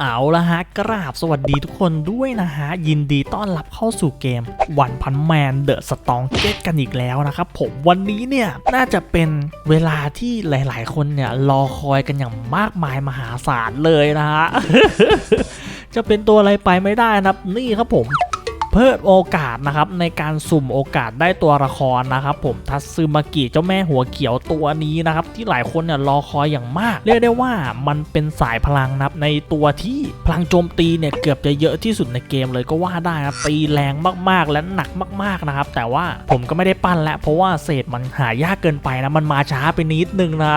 เอาละฮะกราบสวัสดีทุกคนด้วยนะฮะ ยินดีต้อนรับเข้าสู่เกมวันพันแมนเดอะสตองเกตกันอีกแล้วนะครับผมวันนี้เนี่ย น่าจะเป็นเวลาที่หลาย ๆ คนเนี่ย รอคอยกันอย่างมากมายมหาศาลเลยนะฮะ จะเป็นตัวอะไรไปไม่ได้นะครับ นี่ครับผม เพิ่มโอกาสนะครับในการสุ่มโอกาสได้ตัวละครนะครับผมทัตซึมากิเจ้าแม่หัวเขียวตัวนี้นะครับที่หลายคนเนี่ยรอคอยอย่างมาก เรียกได้ว่ามันเป็นสายพลังนับในตัวที่พลังโจมตีเนี่ยเกือบจะเยอะที่สุดในเกมเลยก็ว่าได้นะตีแรงมากๆและหนักมากๆนะครับแต่ว่าผมก็ไม่ได้ปั้นแล้วเพราะว่าเศษมันหายากเกินไปนะมันมาช้าไปนิดนึงนะ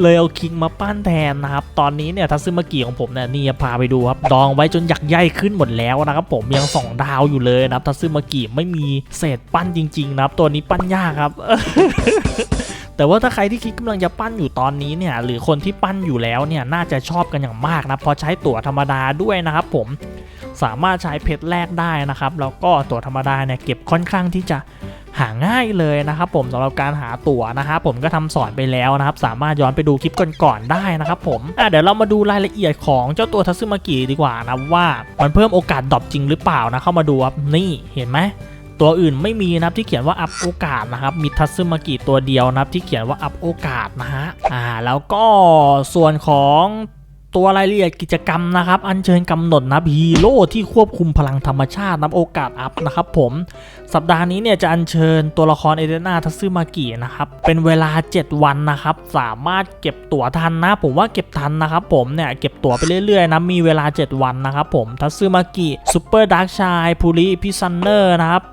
เลยเอาคิงมาปั้นแทนนะครับตอนนี้เนี่ยทัซึมากิของผมเนี่ยนี่พาไปดูครับดองไว้จนหยักใหญ่ขึ้นหมดแล้วนะครับผมยังสองดาวอยู่เลยนะครับทัซึมากิไม่มีเศษปั้นจริงๆนะครับตัวนี้ปั้นยากครับแต่ว่าถ้าใครที่คิดกำลังจะปั้นอยู่ตอนนี้เนี่ยหรือคนที่ปั้นอยู่แล้วเนี่ยน่าจะชอบกันอย่างมากนะพอใช้ตั๋วธรรมดาด้วยนะครับผมสามารถใช้เพชรแรกได้นะครับแล้วก็ตั๋วธรรมดาเนี่ยเก็บค่อนข้างที่จะ หาง่ายเลยนะครับผมสำหรับการหาตั๋วนะครับผมก็ทำสอนไปแล้วนะครับสามารถย้อนไปดูคลิปก่อนๆได้นะครับผมอะเดี๋ยวเรามาดูรายละเอียดของเจ้าตัวทัซึมากิดีกว่านะว่ามันเพิ่มโอกาสดรอปจริงหรือเปล่านะเข้ามาดูครับนี่เห็นไหมตัวอื่นไม่มีนะครับที่เขียนว่าอัพโอกาสนะครับมีทัซึมากิตัวเดียวนะครับที่เขียนว่าอัพโอกาสนะฮะอ่าแล้วก็ส่วนของ ตัวรายละเอียดกิจกรรมนะครับ อัญเชิญกำหนดนะฮีโร่ที่ควบคุมพลังธรรมชาตินับโอกาสอัพนะครับผมสัปดาห์นี้เนี่ยจะอัญเชิญตัวละครเอเดนาทัซึมากินะครับเป็นเวลา 7 วันนะครับ สามารถเก็บตั๋วทันนะ ผมว่าเก็บทันนะครับผมเนี่ยเก็บตั๋วไปเรื่อยๆนะมีเวลา 7 วันนะครับผมทัซึมากิซูเปอร์ดาร์กชายพูริพิซันเนอร์นะครับ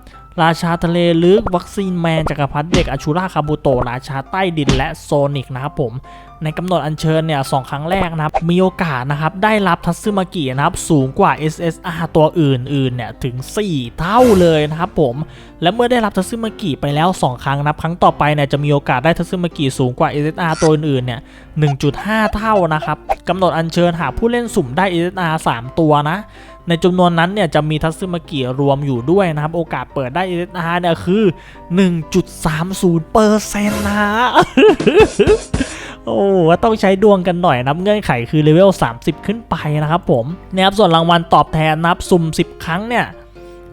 ราชาทะเลลึก วัคซีนแมนจักรพรรดิเด็กอชูราคาบูโต ราชาใต้ดินและโซนิกนะครับผม ในกำหนดอัญเชิญเนี่ยสองครั้งแรกนะครับ มีโอกาสนะครับ ได้รับทัตซึมากินะครับ สูงกว่า SSR ตัวอื่นๆเนี่ยถึง 4 เท่าเลยนะครับผม และเมื่อได้รับทัตซึมากิไปแล้ว 2 ครั้งนับ ครั้งต่อไปเนี่ยจะมีโอกาสได้ทัตซึมากิสูงกว่า SSR ตัวอื่นๆเนี่ย 1.5 เท่านะครับกำหนดอัญเชิญหากผู้เล่นสุ่มได้ SSR 3 ตัวนะในจำนวนนั้นเนี่ยจะมีทัตซึมากิรวมอยู่ด้วยนะครับ โอกาสเปิดได้ SSR เนี่ยคือ 1.30%นะ โอ้ว่าต้องใช้ดวงกันหน่อยนะเงื่อนไขคือเลเวล 30 ขึ้นไปนะครับผมนะครับส่วนรางวัลตอบแทนนับสุ่ม 10 ครั้งเนี่ย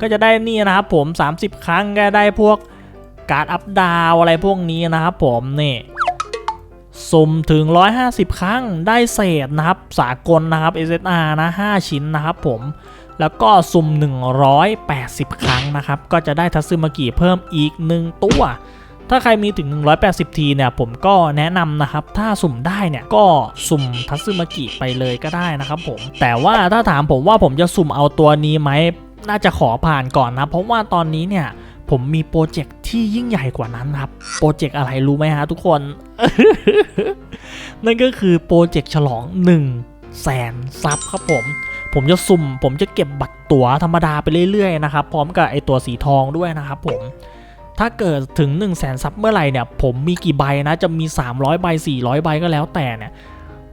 ก็จะได้นี่นะครับผม 30 ครั้งก็ได้พวกการ์ดอัพดาวอะไรพวกนี้นะครับผมนี่สุ่มถึง 150 ครั้งได้เศษนะครับ สากลนะครับ SSR นะ 5 ชิ้นนะครับผม แล้วก็สุ่ม 180 ครั้งนะครับ ก็จะได้ทัตซึมากิเพิ่มอีก 1 ตัว ถ้าใครมีถึง 180 ทีเนี่ยผมก็แนะนำนะครับ ถ้าสุ่มได้เนี่ยก็สุ่มทัตซึมากิไปเลยก็ได้นะครับผม แต่ว่าถ้าถามผมว่าผมจะสุ่มเอาตัวนี้ไหมน่าจะขอผ่านก่อนนะ เพราะว่าตอนนี้เนี่ยผมมีโปรเจกต์ที่ยิ่งใหญ่กว่านั้นครับ โปรเจกต์อะไรรู้ไหมฮะทุกคน นั่นก็คือโปรเจกต์ฉลอง1แสนซับครับผม ผมจะสุ่ม ผมจะเก็บบัตรตั๋วธรรมดาไปเรื่อยๆนะครับ พร้อมกับไอตัวสีทองด้วยนะครับผม ถ้าเกิดถึง 1 0 0 0 0แสนซับเมื่อไหร่เนี่ย ผมมีกี่ใบนะ จะมี 300 ใบ 400 ใบก็แล้วแต่เนี่ย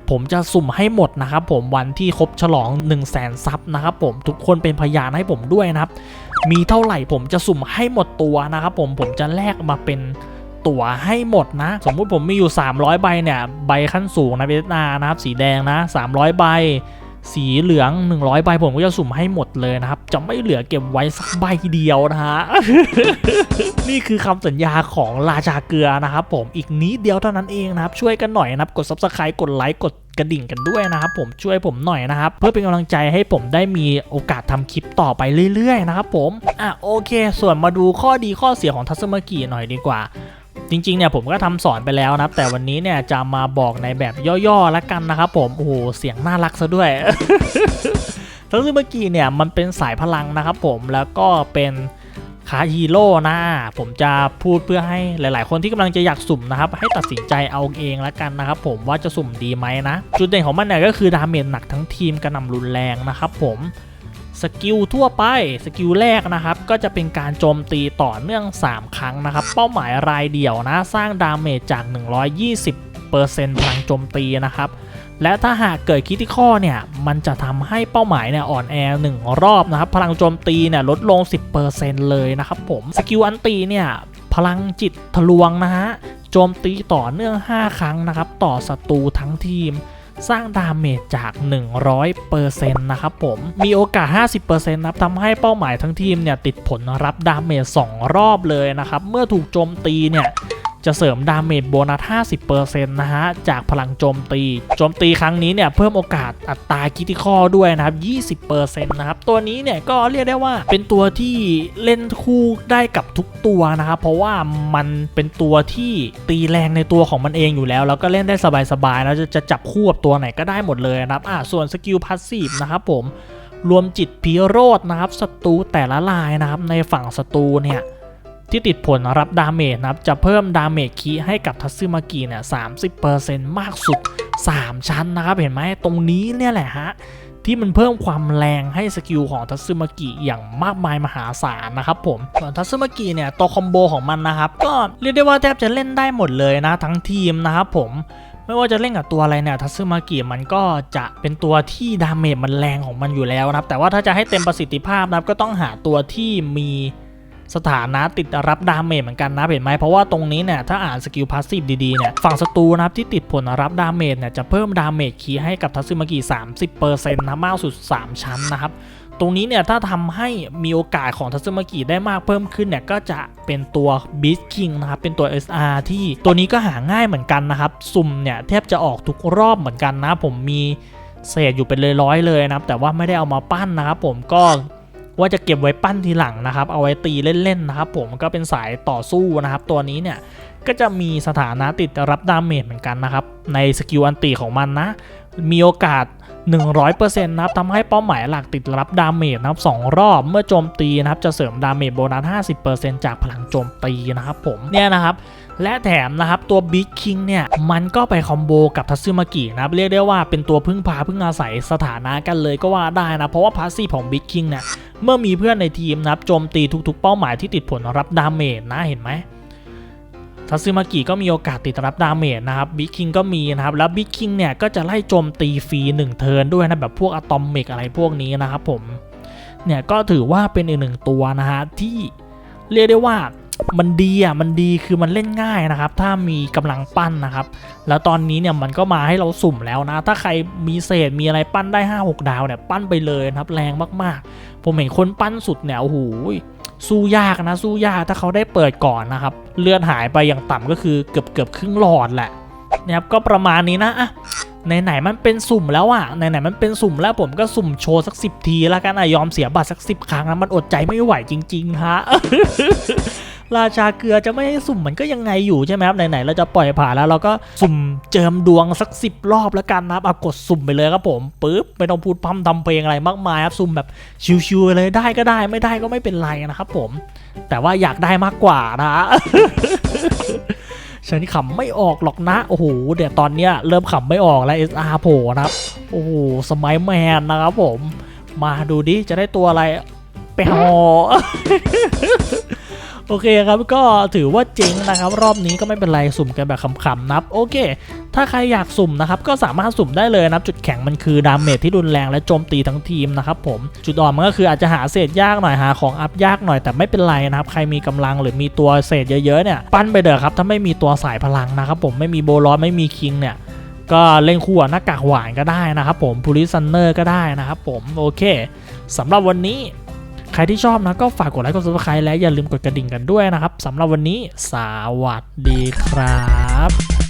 ผมจะสุ่มให้หมดนะครับผมวันที่ครบฉลอง 1 0 0 0 0แสนซับนะครับผมทุกคนเป็นพยานให้ผมด้วยนะครับ มีเท่าไหร่ผมจะสุ่มให้หมดตัวนะครับผมผมจะแลกมาเป็นตั๋วให้หมดนะ สมมุติผมมีอยู่ 300 ใบเนี่ย ใบขั้นสูงนะเวทนานะครับสีแดงนะ 300 ใบ สีเหลือง 100ใบผมก็จะสุ่มให้หมดเลยนะครับ จะไม่เหลือเก็บไว้สักใบเดียวนะฮะ นี่คือคำสัญญาของราชาเกลือนะครับผมอีกนิดเดียวเท่านั้นเองนะครับ ช่วยกันหน่อยนะครับ กด subscribe กดไลค์กดกระดิ่งกันด้วยนะครับผมช่วยผมหน่อยนะครับ เพื่อเป็นกำลังใจให้ผมได้มีโอกาสทำคลิปต่อไปเรื่อยๆนะครับผมอะโอเค ส่วนมาดูข้อดีข้อเสียของทัศมากิหน่อยดีกว่า จริงๆเนี่ยผมก็ทำสอนไปแล้วนะครับ แต่วันนี้เนี่ยจะมาบอกในแบบย่อๆล้วกันนะครับผมโอ้โหเสียงน่ารักซะด้วยทัซึมากิเนี่ยมันเป็นสายพลังนะครับผมแล้วก็เป็นคาฮีโร่นะผมจะพูดเพื่อให้หลาย ๆ คนที่กำลังจะอยากสุ่มนะครับ ให้ตัดสินใจเอาเองล้วกันนะครับผมว่าจะสุ่มดีไหมนะ จุดเด่นของมันเนี่ยก็คือดาเมจหนักทั้งทีมกระหน่ำรุนแรงนะครับผม สกิลทั่วไปสกิลแรกนะครับ ก็จะเป็นการโจมตีต่อเนื่อง 3 ครั้งนะครับ เป้าหมายรายเดี่ยวนะ สร้างดาเมจจาก 120%พลังโจมตีนะครับ และถ้าหากเกิดคิติคอเนี่ย มันจะทำให้เป้าหมายเนี่ยอ่อนแอ1รอบนะครับ พลังโจมตีเนี่ยลดลง 10%เลยนะครับผมสกิลอันตีเนี่ยพลังจิตทะลวงนะฮะโจมตีต่อเนื่อง 5 ครั้งนะครับ ต่อศัตรูทั้งทีม สร้างดาเมจจาก 100%นะครับผม มีโอกาส 50%นะครับทำให้เป้าหมายทั้งทีมเนี่ยติดผลรับดาเมจ2รอบเลยนะครับ เมื่อถูกโจมตีเนี่ย จะเสริมดาเมจโบนัส 50%นะฮะ จากพลังโจมตี โจมตีครั้งนี้เนี่ย เพิ่มโอกาสอัตราคิติคอด้วยนะครับ 20%นะครับ ตัวนี้เนี่ย ก็เรียกได้ว่าเป็นตัวที่เล่นคู่ได้กับทุกตัวนะครับ เพราะว่ามันเป็นตัวที่ตีแรงในตัวของมันเองอยู่แล้ว แล้วก็เล่นได้สบายๆแล้วจะจะจับคู่กับตัวไหนก็ได้หมดเลยนะครับอะส่วนสกิลพาสซีฟนะครับผมรวมจิตพิโรธนะครับศัตรูแต่ละลายนะครับในฝั่งศัตรูเนี่ย ที่ติดผลรับดาเมจนะครับ จะเพิ่มดาเมจคีให้กับทัตซึมากิเนี่ย30%มากสุด 3 ชั้นนะครับ เห็นไหมตรงนี้เนี่ยแหละฮะที่มันเพิ่มความแรงให้สกิลของทัตซึมากิอย่างมากมายมหาศาลนะครับผมส่วนทัตซึมากิเนี่ยตัวคอมโบของมันนะครับ ก็เรียกได้ว่าแทบจะเล่นได้หมดเลยนะทั้งทีมนะครับผมไม่ว่าจะเล่นกับตัวอะไรเนี่ยทัตซึมากิมันก็จะเป็นตัวที่ดาเมจมันแรงของมันอยู่แล้วนะครับ แต่ว่าถ้าจะให้เต็มประสิทธิภาพนะครับก็ต้องหาตัวที่มี สถานะติดรับดาเมจเหมือนกันนะเห็นไหมเพราะว่าตรงนี้เนี่ยถ้าอ่านสกิลพาสซีฟดีๆเนี่ยฝั่งศัตรูนะครับที่ติดผลรับดาเมจเนี่ยจะเพิ่มดาเมจคีให้กับทัตซึมากิ30%นะมากสุด 3 ชั้นนะครับตรงนี้เนี่ยถ้าทำให้มีโอกาสของทัตสึมากิได้มากเพิ่มขึ้นเนี่ยก็จะเป็นตัว Beast King นะครับเป็นตัว SR ที่ตัวนี้ก็หาง่ายเหมือนกันนะครับสุ่มเนี่ยแทบจะออกทุกรอบเหมือนกันนะ ผมมีเศษอยู่เป็นเลยร้อยเลยนะครับแต่ว่าไม่ได้เอามาปั้นนะครับผมก็ ว่าจะเก็บไว้ปั้นทีหลังนะครับ เอาไว้ตีเล่นๆนะครับ ผมก็เป็นสายต่อสู้นะครับ ตัวนี้เนี่ยก็จะมีสถานะติดรับดาเมจเหมือนกันนะครับ ในสกิลอันตีของมันนะ มีโอกาส 100%นะครับทำให้เป้าหมายหลักติดรับดาเมจนะครับ2รอบเมื่อโจมตีนะครับ จะเสริมดาเมจโบนัส 50%จากพลังโจมตีนะครับผมเนี่ยนะครับและแถมนะครับตัว Big King เนี่ยมันก็ไปคอมโบกับทัตซึมากินะครับเรียกได้ว่าเป็นตัวพึ่งพาพึ่งอาศัยสถานะกันเลยก็ว่าได้นะ เพราะว่าพาสซีของ Big King เนี่ย เมื่อมีเพื่อนในทีมนะครับโจมตีทุกๆ เป้าหมายที่ติดผลรับดาเมจนะเห็นไหมทัซึมากิก็มีโอกาสติดรับดาเมจนะครับบิ๊กคิงก็มีนะครับ แล้วบิ๊กคิงเนี่ยก็จะไล่โจมตีฟรี1เทิร์นด้วยนะแบบพวกอะตอมเมกอะไรพวกนี้นะครับผมเนี่ยก็ถือว่าเป็นอีกหนึ่งตัวนะฮะที่เรียกได้ว่า มันดีอะมันดีคือมันเล่นง่ายนะครับ ถ้ามีกำลังปั้นนะครับ แล้วตอนนี้เนี่ยมันก็มาให้เราสุ่มแล้วนะ ถ้าใครมีเศษมีอะไรปั้นได้ 5 6 ดาวเนี่ยปั้นไปเลยนะครับ แรงมากๆ ผมเห็นคนปั้นสุดเนี่ยโอ้โหสู้ยากนะสู้ยากถ้าเขาได้เปิดก่อนนะครับ เลือดหายไปอย่างต่ำก็คือเกือบเกือบครึ่งหลอดแหละนะครับก็ประมาณนี้นะอะไหนๆมันเป็นสุ่มแล้วอะไหนๆมันเป็นสุ่มแล้วผมก็สุ่มโชว์สักสิบทีแล้วกันอะยอมเสียบัตรสักสิบครั้งนะมันอดใจไม่ไหวจริงๆฮะ ราชาเกลือจะไม่ให้สุ่มมันก็ยังไงอยู่ใช่ไหมครับไหนๆเราจะปล่อยผ่านแล้วเราก็สุ่มเจิมดวงสักสิบรอบแล้วกันนะครับกดสุ่มไปเลยครับผมปึ๊บไม่ต้องพูดพร่ำทำเพลงอะไรมากมายครับสุ่มแบบชิวๆเลยได้ก็ได้ไม่ได้ก็ไม่เป็นไรนะครับผม แต่ว่าอยากได้มากกว่านะฉันขำไม่ออกหรอกนะ โอ้โหเดี๋ยวตอนเนี้ยเริ่มขำไม่ออกแล้ว SR โผล่นะครับ โอ้โหสมัยแมนนะครับผม มาดูดิ จะได้ตัวอะไร ไปหอ โอเคครับก็ถือว่าเจ๋งนะครับ รอบนี้ก็ไม่เป็นไรสุ่มกันแบบขำๆนับโอเค ถ้าใครอยากสุ่มนะครับก็สามารถสุ่มได้เลยนะครับจุดแข็งมันคือดาเมจที่รุนแรงและโจมตีทั้งทีมนะครับผมจุดอ่อนมันก็คืออาจจะหาเศษยากหน่อยหาของอัพยากหน่อยแต่ไม่เป็นไรนะครับใครมีกำลังหรือมีตัวเศษเยอะๆเนี่ยปั้นไปเด้อครับถ้าไม่มีตัวสายพลังนะครับผมไม่มีโบลอนไม่มีคิงเนี่ยก็เล่นคู่หน้ากากหวานก็ได้นะครับผมพูลิซันเนอร์ก็ได้นะครับผมโอเคสำหรับวันนี้ ใครที่ชอบนะก็ฝากกดไลค์กดซับสไครต์และอย่าลืมกดกระดิ่งกันด้วยนะครับสำหรับวันนี้สวัสดีครับ